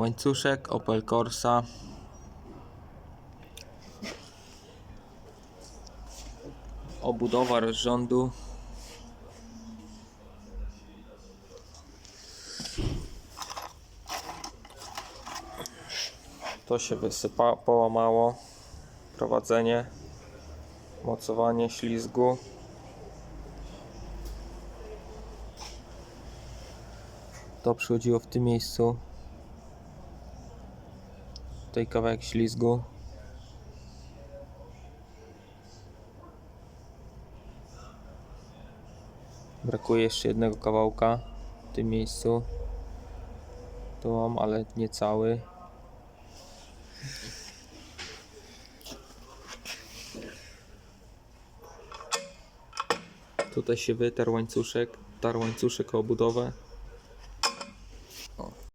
Łańcuszek Opel Corsa. Obudowa rozrządu. To się wysypa, połamało. Prowadzenie, mocowanie ślizgu. To przychodziło w tym miejscu. Tutaj kawałek ślizgu. Brakuje jeszcze jednego kawałka w tym miejscu. Tu mam, ale nie cały. Tutaj się wytarł łańcuszek, tarł łańcuszek o budowę.